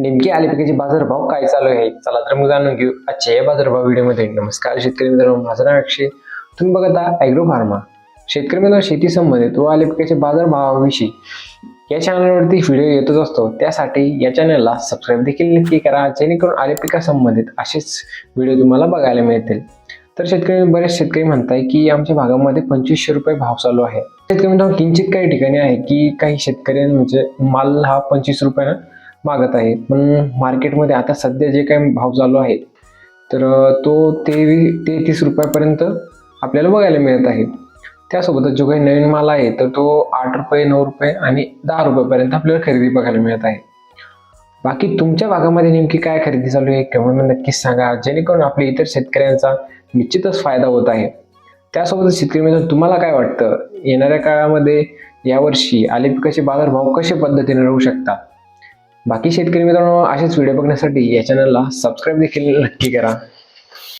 नेमके आले पिकाचे बाजारभाव काय चालू आहे? चला तर मग जाणून घेऊ. आजच्या या बाजारभाव व्हिडिओमध्ये नमस्कार शेतकरी मित्रांनो माझं नाव अक्षय. तुम्ही बघत आहात ॲग्रो फार्मा शेतकरी मित्रांनो शेती संबंधित व आले पिकाचे बाजारभावाविषयी या चॅनलवरती व्हिडिओ येतच असतो. त्यासाठी या चॅनलला सबस्क्राईब देखील नक्की करा जेणेकरून आले पिका संबंधित असेच व्हिडिओ तुम्हाला बघायला मिळतील. तर शेतकरी बरेच शेतकरी म्हणताय की आमच्या भागामध्ये पंचवीसशे रुपये भाव चालू आहे. शेतकरी मित्रांनो किंचित काही ठिकाणी आहे की काही शेतकरी म्हणजे माल हा पंचवीस रुपयानं मागत आहे. पण मार्केटमध्ये आता सध्या जे काही भाव चालू आहे तर तो तेवीस तेहतीस रुपयापर्यंत आपल्याला बघायला मिळत आहे. त्यासोबतच जो काही नवीन माल आहे तर तो आठ रुपये नऊ रुपये आणि दहा रुपयापर्यंत आपल्याला खरेदी बघायला मिळत आहे. बाकी तुमच्या भागामध्ये नेमकी काय खरेदी चालू आहे कमेंटमध्ये नक्कीच सांगा. जेणेकरून आपल्या इतर शेतकऱ्यांचा निश्चितच फायदा होत आहे. त्यासोबतच शेतकरी मित्र तुम्हाला काय वाटतं? येणाऱ्या काळामध्ये यावर्षी आले पिकाचे बाजारभाव कशा पद्धतीने राहू शकतात? बाकी शेतकरी मित्रांनो असेच व्हिडिओ बघण्यासाठी या चॅनलला सबस्क्राईब देखील नक्की करा.